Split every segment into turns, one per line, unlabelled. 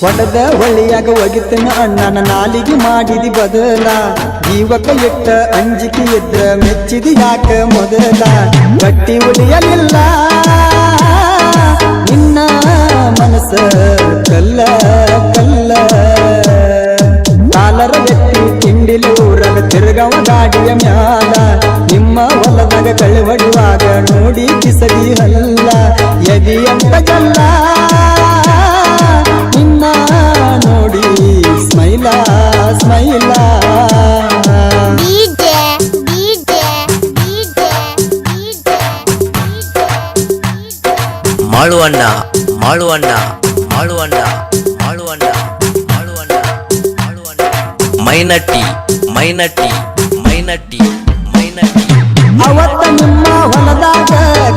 ಹೊಡೆದ ಒಳ್ಳೆಯಾಗ ಒಗಿತನ ಅಣ್ಣನ ನಾಲಿಗೆ ಮಾಡಿದಿ ಬದಲ. ಜೀವಕ ಇಟ್ಟ ಅಂಜಿಕೆ ಇದ್ದ ಮೆಚ್ಚಿದಿ ಯಾಕ ಮೊದಲ. ಗಟ್ಟಿ ಉಳಿಯಲಿಲ್ಲ. ನಿನ್ನ ಮನಸ್ಸ ಕಲ್ಲ ಕಲ್ಲ. ಕಾಲರ ಎತ್ತಿ ತಿಂಡಿಲಿ ಊರಗ ತಿರುಗವ ಗಾಡಿಯ ಮ್ಯಾಲ. ನಿಮ್ಮ ಹೊಲದಾಗ ಕಳುವಡುವಾಗ ನೋಡಿ ಕಿಸದಿ ಹಲ್ಲ. ಎದಿ ಅಂತ
மாளுவண்ணா மாளுவண்ணா மாளுவண்ணா மாளுவண்ணா மாளுவண்ணா மாளுவண்ணா மைனட்டி மைனட்டி மைனட்டி மைனட்டி
ಅವತ್ತ ನಿಮ್ಮ ಹೊಲದಾಗ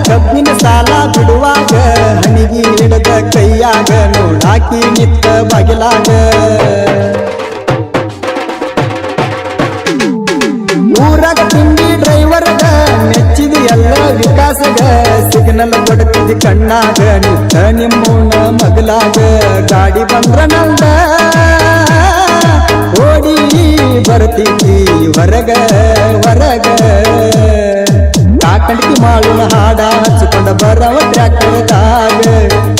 ಕಬ್ಬಿನ ಸಾಲ ಬಿಡುವಾಗ ಹನಿಗಿ ಹಿಡದ ಕೈಯಾಗ ನೋಡಾಕಿ ನಿತ್ತ ಬಗಿಲಾಗ ಊರ ತಿಂಡಿ ಡ್ರೈವರ್ಗ ಮೆಚ್ಚಿದ ಎಲ್ಲ ವಿಕಾಸಗ ಸಿಗ್ನಲ್ ಮಾಡಿ ಕಣ್ಣಾಗ ನಿತ್ತ ನಿಮ್ಮೂನ ಮಗಲಾಗ. ಗಾಡಿ ಬಂದ್ರ ನಂದ. ಓಡಿ ಬರ್ತೀವಿ ಹೊರಗ ಹೊರಗ. ಕಾಕಂಡಿ ಮಾಳುವ ಹಾಡ ಹಚ್ಚಿಕೊಂಡ ಬರವ ಟ್ರ್ಯಾಕ್ಟರ್ದಾಗ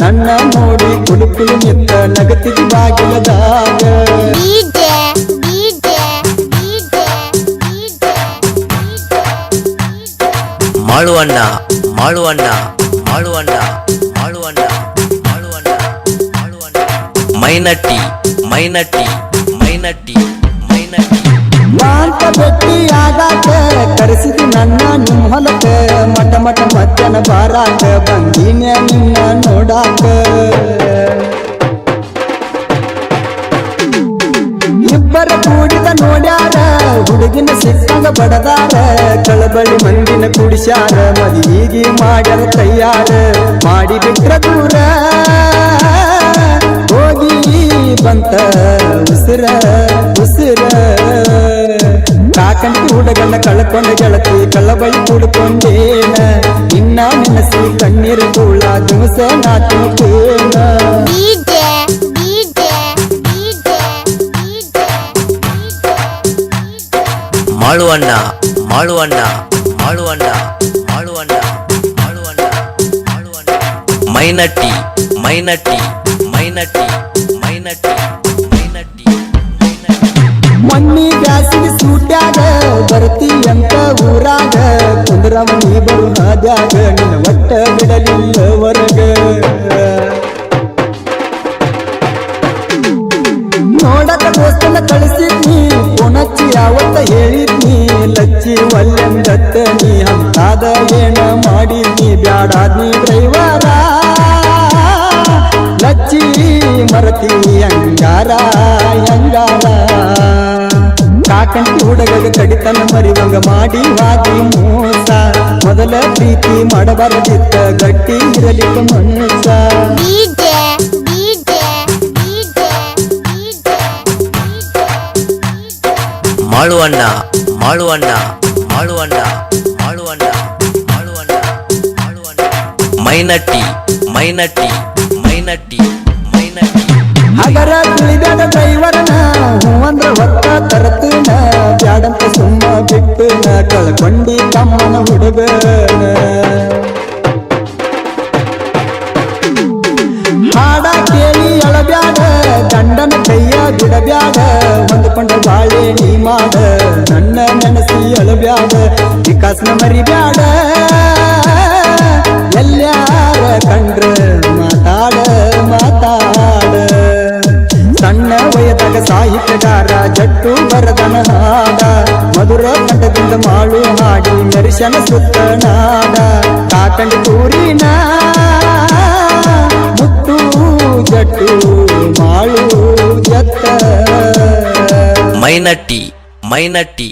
ನನ್ನ ನೋಡಿ ಕುಡುಕಿ ನಿಂತ ನಗತಿಗೆ ಬಾಗಿಲದಾಗ
ಮಾಡುವಣ್ಣ ಮಾಡುವಣ್ಣ ஆளுவாண்டா ஆளுவாண்டா ஆளுவாண்டா ஆளுவாண்டா மைனட்டி மைனட்டி மைனட்டி மைனட்டி
ನಾನ್ ಬೆಟ್ಟಿ ಆಗಾಕ ಕರೆಸಿದಿ ನನ್ನ ನಿಮ್ ಹೊಲಕ ಮಟ ಮಟ ಮತ್ತನ ಬಾರಾಕ ಬಂದೀನಿ ನಿನ್ನ ನೋಡಾಕ ಇಬ್ಬರ ಕೂಡಿದ ಹುಡುಗಿನ ಸಿಕ್ಕಂಗ ಬಡದಾರ ಕಳಬಳಿ ಮಂದಿನ ಕುಡಿಸ್ಯಾರ ಮದುವಿಗೆ ಮಾಡ್ಯಾರ ತಯ್ಯಾರ ಮಾಡಿ ಬಿಟ್ರ ದೂರ ಹೋಗಿ ಬಂತ ಉಸಿರ ಉಸಿರ ಕಾಕಂಟಿ ಹುಡುಗನ್ನ ಕಳ್ಕೊಂಡ ಗೆಳತಿ ಕಳ್ಳಬಳಿ ಕುಡ್ಕೊಂಡೇನ ನಿನ್ನ ನೆನಸಿ ಕಣ್ಣೀರು ಕೂಳ ದಿವಸ ನಾ ತಿಳ್ಕೇನ
மாளுவண்ணா மாளுவண்ணா மாளுவண்ணா மாளுவண்ணா மாளுவண்ணா மாளுவண்ணா மைனட்டி மைனட்டி மைனட்டி மைனட்டி மைனட்டி
ಮಣ್ಣಿ ಬ್ಯಾಸಿಗೆ ಸೂಟ್ಯಾಗ ಬರ್ತಿ ಅಂತ ಊರಾಗ ಕುಂದ್ರಮನಿ ಬರು ಹಾದ್ಯಾಗ ನಿನ್ನ ಒಟ್ಟ ಬಿಡಲಿಲ್ಲವರ ಮಿಡತ್ತ ನೀ ಅಂತಾದ ಏನ ಮಾಡಿ ನೀ ಬ್ಯಾಡಾದ್ ನೀ ಡ್ರೈವರ ಲಚ್ಚಿ ಮರತಿ ಹಂಗಾರ ಹಂಗಾರ ಕಾಕಂಟಿ ಹುಡುಗಗ ಕಡಿತನ ಮರಿವಂಗ ಮಾಡಿ ವಾಗಿ ಮೋಸ ಮೊದಲ ಪ್ರೀತಿ ಮಾಡಬಾರದಿತ್ತ ಗಟ್ಟಿ ಇರಲಿಕ್ಕ ಮನಸ್ಸ
மாழுவண்ணா மாழுவண்ணா ஆளுவாண்டா ஆளுவாண்டா ஆளுவாண்டா ஆளுவாண்டா மைனட்டி மைனட்டி மைனட்டி மைனட்டி
ಹಗರ ತಿಳಿದಾಡ ಡ್ರೈವರ್ನ ಹೂವಂದ್ರ ಒತ್ತ ತರತಿನ ಬ್ಯಾಡಂತ ಸುಮ್ಮ ಬಿಟ್ಟನ ಕಳ್ಕೊಂಡಿ ತಮ್ಮನ ಹುಡುಗನ ಹಾಡ ಕೇಳಿ ಅಳಬ್ಯಾಡ ಗಂಡನ ಕೈಯ ಬಿಡಬ್ಯಾಡ ಹೊಂದ್ಕೊಂಡ ಬಾಳೆ ನೀ ಮಾಡ ನನ್ನ ನೆನ ಅಳಬ್ಯಾಡ ವಿಕಾಸನ ಮರಿಬ್ಯಾಡ. ಎಲ್ಲ್ಯಾರ ಕಂಡ್ರ ಮಾತಾಡ ಮಾತಾಡ. ಸಣ್ಣ ವಯದಾಗ ಸಾಹಿತ್ಯಗಾರ, ಜಟ್ಟು ಬರದನ ಹಾಡ ಮಧುರ ಕಂಠದಿಂದ ಮಾಡು ಹಾಡಿ ಮೆರಿಶನ ಸುತ್ತನಾಡ ಕಾಕಂಡಿ ತೂರಿನ ಮುತ್ತು ಜಟ್ಟು ಮಾಳು, ಜತ್ತ.
ಮೈನಟ್ಟಿ ಮೈನಟ್ಟಿ.